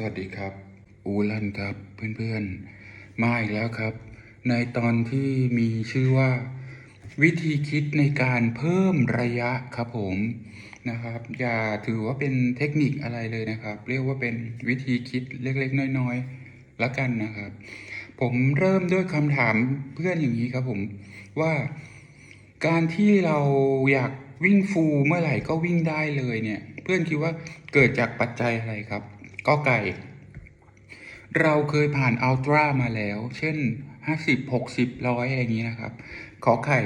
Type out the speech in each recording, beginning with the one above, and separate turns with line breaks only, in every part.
สวัสดีครับ อูลันครับเพื่อนๆ มาอีกแล้วครับ ในตอนที่มีชื่อว่า วิธีคิดในการเพิ่มระยะครับผมนะครับ อย่าถือว่าเป็นเทคนิคอะไรเลยนะครับ เรียกว่าเป็นวิธีคิดเล็กๆ น้อยๆละกันนะครับ ผมเริ่มด้วยคำถามเพื่อนอย่างนี้ครับผมว่าการที่เราอยากวิ่งฟูลเมื่อไหร่ก็วิ่งได้เลยเนี่ย เพื่อนคิดว่าเกิดจากปัจจัยอะไรครับ ก็ไก่ เราเคยผ่านอัลตร้ามาแล้ว เช่น50 60ร้อยอะไรอย่างนี้นะครับ ขอไข่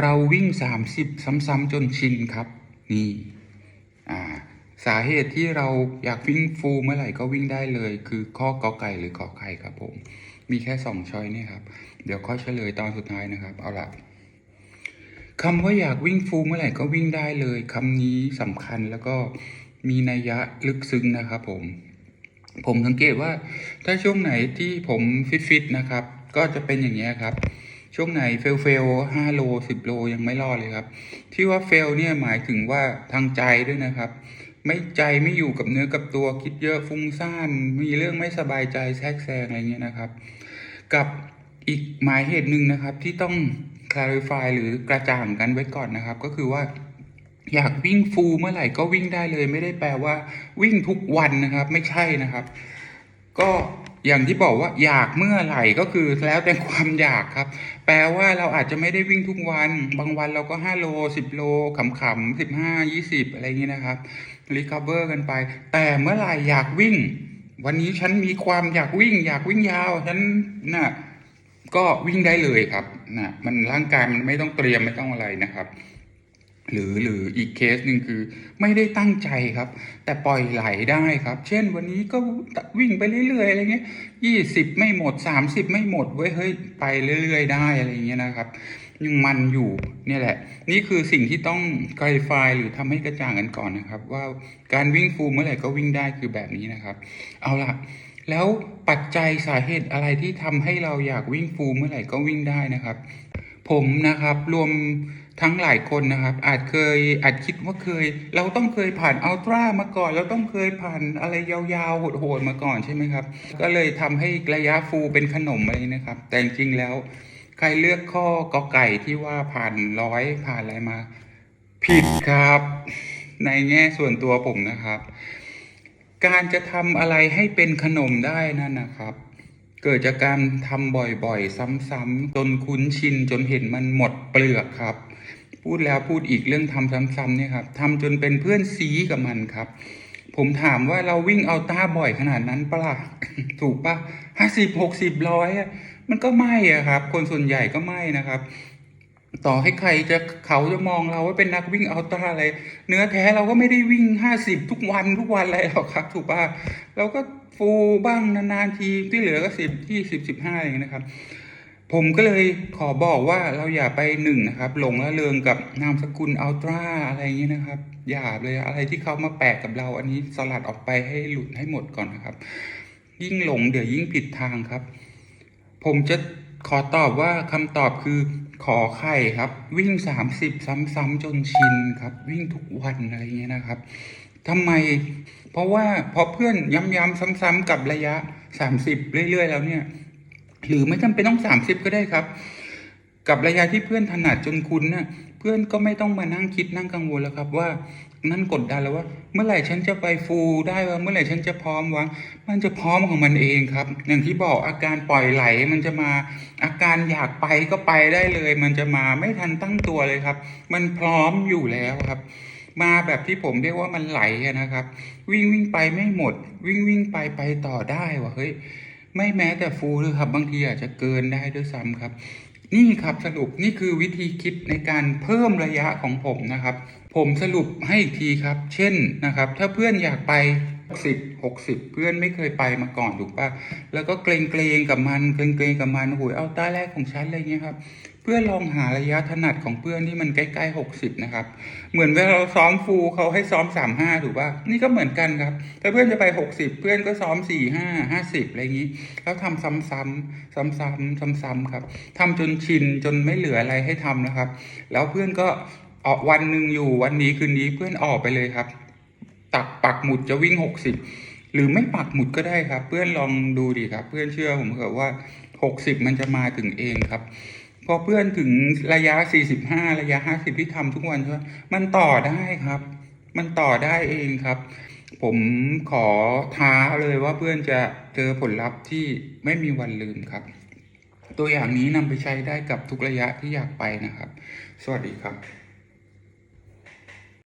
เราวิ่ง30ซ้ำๆจนชินครับ นี่ อ่า สาเหตุที่เราอยากวิ่งฟูลเมื่อไหร่ก็วิ่งได้เลย คือข้อกอไก่หรือขอไข่ครับผม มีแค่สองช้อยนี่ครับ เดี๋ยวค่อยเฉลยตอนสุดท้ายนะครับ เอาละคำว่าอยากวิ่งฟูลเมื่อไหร่ก็วิ่งได้เลยคำนี้สำคัญแล้วก็ มีนัยยะลึกซึ้งนะครับผม ผมสังเกตว่าถ้าช่วงไหนที่ผมฟิตๆนะครับ ก็จะเป็นอย่างนี้ครับ ช่วงไหนเฟลเฟลห้าโลสิบโลยังไม่รอดเลยครับ ที่ว่าเฟลเนี่ยหมายถึงว่าทางใจด้วยนะครับ ไม่ใจไม่อยู่กับเนื้อกับตัวคิดเยอะฟุ้งซ่าน มีเรื่องไม่สบายใจแทรกแซงอะไรเงี้ยนะครับ กับอีกหมายเหตุหนึ่งนะครับที่ต้อง clarify หรือกระจ่างกันไว้ก่อนนะครับ ก็คือว่า อยากวิ่งฟูเมื่อไหร่ก็วิ่งได้เลย ไม่ได้แปลว่า วิ่งทุกวันนะครับ ไม่ใช่นะครับ ก็อย่างที่บอกว่าอยากเมื่อไหร่ก็คือแล้วแต่ความอยากครับ แปลว่าเราอาจจะไม่ได้วิ่งทุกวัน บางวันเราก็ 5 โล 10 โลขำๆ15 20 อะไรอย่างนี้นะครับรีคาเวอร์กันไป แต่เมื่อไหร่อยากวิ่ง วันนี้ฉันมีความอยากวิ่ง อยากวิ่งยาวฉันน่ะก็วิ่งได้เลยครับนะมันร่างกายมันไม่ต้องเตรียมไม่ต้องอะไรนะครับ หรือหรืออีกเคสหนึ่งคือไม่ได้ตั้งใจครับ แต่ปล่อยไหลได้ครับ เช่นวันนี้ก็วิ่งไปเรื่อยๆอะไรเงี้ยยี่สิบไม่หมดสามสิบไม่หมดเว้ยเฮ้ยไปเรื่อยๆได้อะไรเงี้ยนะครับยังมันอยู่เนี่ยแหละ นี่คือสิ่งที่ต้อง clarify หรือทำให้กระจ่างกันก่อนนะครับ ว่าการวิ่งฟูลเมื่อไหร่ก็วิ่งได้คือแบบนี้นะครับ เอาล่ะแล้วปัจจัยสาเหตุอะไรที่ทำให้เราอยากวิ่งฟูลเมื่อไหร่ก็วิ่งได้นะครับ ผมนะครับรวม ทั้งหลายคนนะครับ อาจเคยอาจคิดว่าเคย เราต้องเคยผ่านอัลตร้ามาก่อน เราต้องเคยผ่านอะไรยาวๆโหดๆมาก่อนใช่ไหมครับ ก็เลยทำให้ระยะฟูเป็นขนมอะไรนะครับ แต่จริงแล้ว ใครเลือกข้อกอไก่ที่ว่าผ่านร้อยผ่านอะไรมา ผิดครับ ในแง่ส่วนตัวผมนะครับ การจะทำอะไรให้เป็นขนมได้นั่นนะครับ เกิดจากการทำบ่อยๆ ซ้ำๆจนคุ้นชินจนเห็นมันหมดเปลือกครับ พูดแล้วพูดอีกเรื่องทำซ้ำๆเนี่ยครับทำจนเป็นเพื่อนซีกับมันครับ ผมถามว่าเราวิ่งเอาต้าบ่อยขนาดนั้นปะล่ะถูกปะห้าสิบหกสิบร้อยมันก็ไม่อะครับ คนส่วนใหญ่ก็ไม่นะครับ ต่อให้ใครจะเขาจะมองเราว่าเป็นนักวิ่งอัลตร้าอะไร เนื้อแท้เราก็ไม่ได้วิ่งห้าสิบทุกวันทุกวันอะไรหรอกครับ ถูกป่ะเราก็ฟูบ้างนานๆทีที่เหลือก็สิบที่สิบสิบห้าอย่างนี้นะครับ ผมก็เลยขอบอกว่าเราอย่าไปหนึ่งนะครับ หลงละเริงกับนามสกุลอัลตร้าอะไรอย่างนี้นะครับ อย่าเลยอะไรที่เขามาแปะกับเรา อันนี้สลัดออกไปให้หลุดให้หมดก่อนนะครับ ยิ่งหลงเดี๋ยวยิ่งผิดทางครับ ผมจะ ขอตอบว่าคำตอบคือขอไข่ครับ วิ่ง 30 ซ้ำๆจนชินครับ วิ่งทุกวันอะไรเงี้ยนะครับทำไม เพราะว่าพอเพื่อนย้ำๆซ้ำๆกับระยะ 30 เรื่อย ๆ แล้วเนี่ย หรือไม่จำเป็นต้อง 30 ก็ได้ครับ กับระยะที่เพื่อนถนัดจนคุ้นน่ะเพื่อนก็ไม่ต้องมานั่งคิดนั่งกังวลแล้วครับว่า นั่นกดดันแล้วว่า เมื่อไหร่ฉันจะไปฟูลได้วะเมื่อไหร่ฉันจะพร้อมวะมันจะพร้อมของมันเองครับ อย่างที่บอกอาการปล่อยไหลมันจะมาอาการอยากไปก็ไปได้เลย มันจะมาไม่ทันตั้งตัวเลยครับ มันพร้อมอยู่แล้วครับ มาแบบที่ผมเรียกว่ามันไหลนะครับ วิ่งวิ่งไปไม่หมด วิ่งวิ่งไปไปต่อได้วะเฮ้ยไม่แม้แต่ฟูลเลยครับ บางทีอาจจะเกินได้ด้วยซ้ำครับ นี่ครับสรุปนี่คือวิธีคิดในการเพิ่มระยะของผมนะครับ ผมสรุปให้อีกทีครับ เช่นนะครับ ถ้าเพื่อนอยากไป 60 60เพื่อนไม่เคยไปมาก่อนถูกปะแล้วก็เกรงเกรงกับมันเกรงเกรงกับมันโอ้ยเอาต้าแรกของฉันอะไรเงี้ยครับ เพื่อลองหาระยะถนัดของเพื่อนที่มันใกล้ๆ60นะครับ เหมือนเวลาเราซ้อมฟูลเขาให้ซ้อม35ถูกป่ะนี่ก็เหมือนกันครับ ถ้าเพื่อนจะไป60เพื่อนก็ซ้อม45 50อะไรอย่างนี้ แล้วทำซ้ำๆซ้ำๆซ้ำๆครับทำจนชินจนไม่เหลืออะไรให้ทำนะครับ แล้วเพื่อนก็ออกวันหนึ่งอยู่วันนี้คืนนี้เพื่อนออกไปเลยครับ ตักปักหมุดจะวิ่ง60หรือไม่ปักหมุดก็ได้ครับ เพื่อนลองดูดิครับ เพื่อนเชื่อผมเถอะว่าหกสิบมันจะมาถึงเองครับพอเพื่อนถึงระยะ45ระยะ50ที่ทำทุกวันใช่ไหมมันต่อได้ครับ มันต่อได้เองครับ ผมขอท้าเลยว่าเพื่อนจะเจอผลลัพธ์ที่ไม่มีวันลืมครับ ตัวอย่างนี้นำไปใช้ได้กับทุกระยะที่อยากไปนะครับ สวัสดีครับ